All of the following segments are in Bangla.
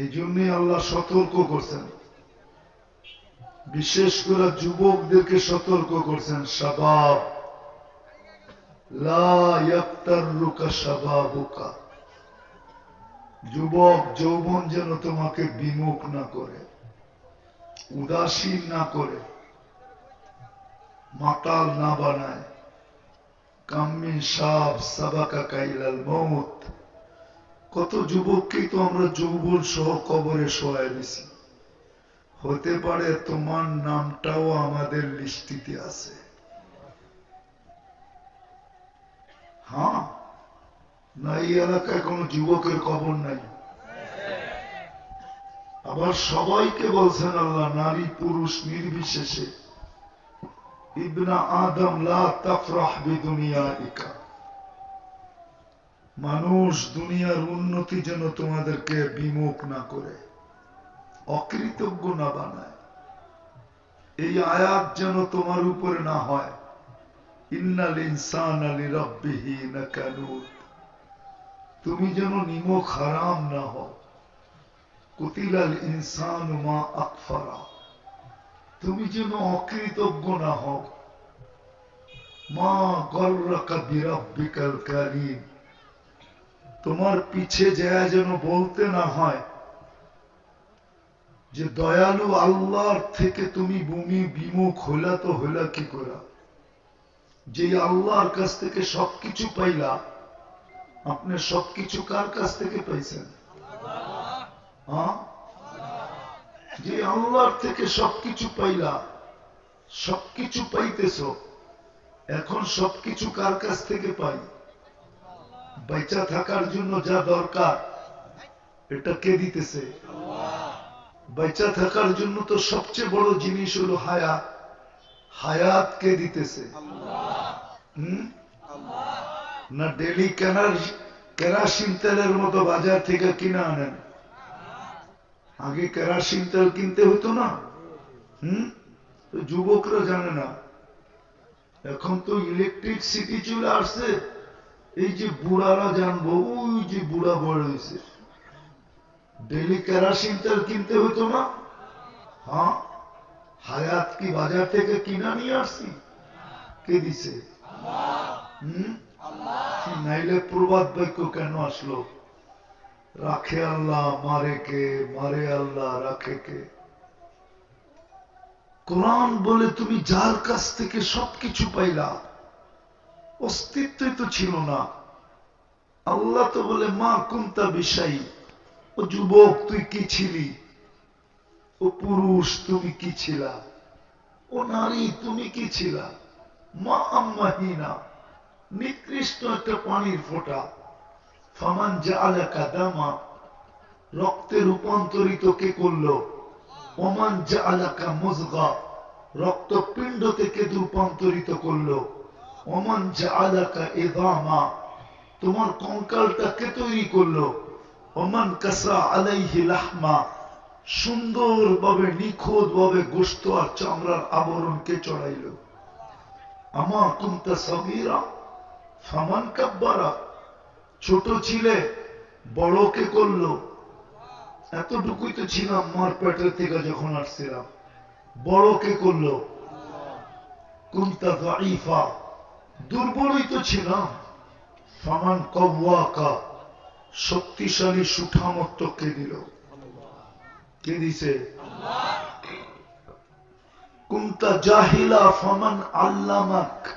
এই জন্যই আল্লাহ সতর্ক করছেন। বিশেষ করে যুবকদেরকে সতর্ক করছেন সবাব যুবক যৌবন যেন তোমাকে বিমুখ না করে, উদাসীন না করে, মাতাল না বানায়। কাম্মিন সাপ সাবাকা কাইলাল মৌত কত যুবককেই তো আমরা যৌবন সহ কবরে শোয়াই দিছি। হতে পারে তোমার নামটাও আমাদের লিস্টিতে আছে। হ্যাঁ না এই এলাকায় কোন যুবকের কবর নাই। আবার সবাইকে বলছেন আল্লাহ, নারী পুরুষ নির্বিশেষে। ইবনা আদম, লা তাফরাহ বিদুনিয়া ইকা মানুষ দুনিয়ার উন্নতি যেন তোমাদেরকে বিমুখ না করে, অকৃতজ্ঞ না বানায়। এই আয়াত যেন তোমার উপরে না হয়। ইন্নাল ইনসান আলী রব্বিহি না তুমি যেন নিমক হারাম না হও। কুতিলাল ইনসান মা আকফারা। তুমি যেন অকৃতজ্ঞ না হও। মা গর্রকা বিরব্বিকাল কারিম। তোমার পিছে যায় যেন বলতে না হয় যে দয়ালু আল্লাহর থেকে তুমি ভূমি বিমুখ হইলা তো হইলা কি করা? যে আল্লাহর কাছ থেকে সবকিছু পাইলা, আপনি সবকিছু কার কাছ থেকে পাইছেন? হ্যাঁ? যে আল্লাহর থেকে সবকিছু পাইলা, সবকিছু পাইতেছ, এখন সবকিছু কার কাছ থেকে পাই? বেচা থাকার জন্য যা দরকার, এটা কে দিতেছে? বেচা থাকার জন্য তো সবচেয়ে বড় জিনিস হলো হায়াত। হায়াত কে দিতেছে? না ডেলি কেনার, কেরাসিন তেলের মতো বাজার থেকে কিনে আনেন। আগে কেরাসিন তেল কিনতে হতো না। হম? যুবকরা জানে না। এখন তো ইলেকট্রিক সিটি চলে আসছে। এই যে বুড়ারা জানব, ওই যে বুড়া বড় হয়েছে। ডেলি কেরাসিন তেল কিনতে হতো না? হ্যাঁ? হায়াত কি বাজার থেকে কিনা নিয়ে আসছি? কে দিছে? নাইলে প্রবাদ বাক্য কেন আসলো? রাখে আল্লাহ, মারে কে? মারে আল্লাহ, রাখে কে? কোরআন বলে তুমি যার কাছ থেকে সবকিছু পাইলা অস্তিত্বই তো ছিল না। আল্লাহ তো বলে, মা কুন্তা বিষাই ও যুবক, তুই কি ছিলি? ও পুরুষ, তুমি কি ছিলা? ও নারী, তুমি কি ছিলা? মা আম্মাহিনা, নিকৃষ্ট একটা পানির ফোঁটা। ফামান যা আলাকা দামা, রক্তে রূপান্তরিত কে করল? ওমান যা আলাকা মজগা রক্তপিণ্ড থেকে রূপান্তরিত করল? এদামা তোমার কঙ্কালটা কে তৈরি করল। ওমান কাসা আলাইহি লাহমা নিখুঁত ভাবে গোস্ত আর চামড়ার আবরণকে চড়াইল। আমা কুমতা সগীরা, ফামান কাব্বারা, ছোট ছিলে, বড়কে করল। এতটুকুই তো ছিলাম মার পেটের থেকে যখন আসছিলাম। বড়কে করল। কুমতা দাইফা দুর্বলই তো ছিলাম। ফামান কব্বাকা শক্তিশালী সুঠামত্ব কে দিল? কে দিছে? কুমতা জাহিলা ফামান আল্লামাক।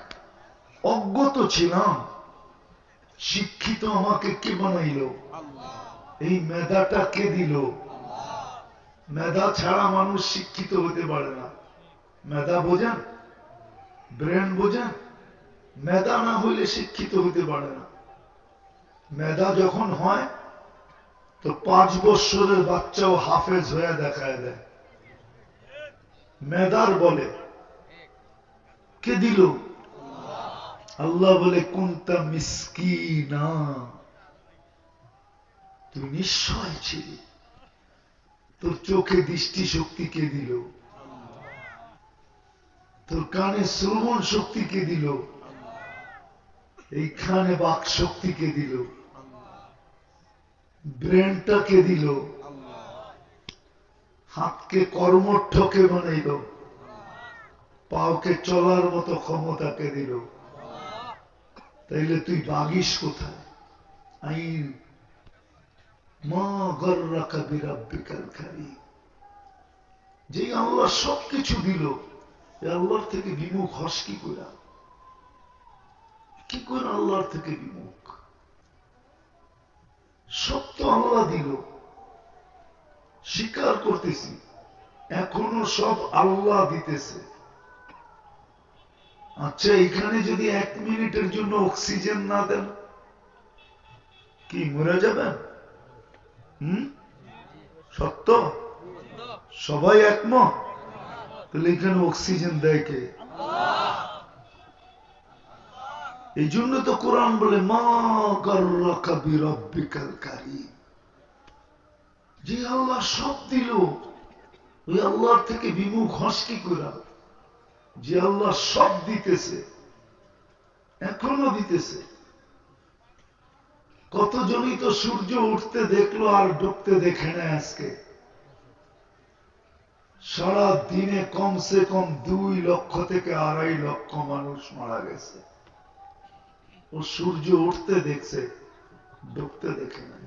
অজ্ঞত ছিলাম, শিক্ষিত আমাকে কে বানাইল? এই মেধাটা কে দিল? মেধা ছাড়া মানুষ শিক্ষিত হতে পারে না। মেধা বোঝেন, ব্রেন বোঝেন মেধা না হইলে শিক্ষিত হতে পারে না। মেধা যখন হয়, তো পাঁচ বৎসরের বাচ্চাও হাফেজ হয়ে দেখায় দেয়। মেদার বলে, কে দিল? আল্লাহ বলে কোনটা মিসকি না তুই নিশ্চয় ছিলি। তোর চোখে দৃষ্টি শক্তি কে দিল? তোর কানে শ্রবণ শক্তি কে দিল? এইখানে বাক শক্তি কে দিল। ব্রেনটা কে দিল। হাতকে কর্মঠকে বানাইল। পাওকে চলার মতো ক্ষমতাকে দিল। তাইলে তুই বাগিস কোথায়? সবকিছু দিল আল্লাহর থেকে বিমুখ হস কি করে? কি করে আল্লাহর থেকে বিমুখ? তো আল্লাহ দিল। স্বীকার করতেছি, এখনও সব আল্লাহ দিতেছে। আচ্ছা এখানে যদি এক মিনিটের জন্য অক্সিজেন না দেন, কি, মরে যাবেন? হুম? সত্য? সবাই একমত? তাহলে এখানে অক্সিজেন দেয় কে? এই জন্য তো কোরআন বলে যে আল্লাহ সব দিল, ওই আল্লাহর থেকে বিমুখ হস কি করা? যে আল্লাহ সব দিতেছে, এখনও দিতেছে। কতজনই তো সূর্য উঠতে দেখল আর ডুবতে দেখে না আজকে। সারা দিনে কমসে কম দুই লক্ষ থেকে আড়াই লক্ষ মানুষ মারা গেছে। ও সূর্য উঠতে দেখছে ডুবতে দেখে নাই।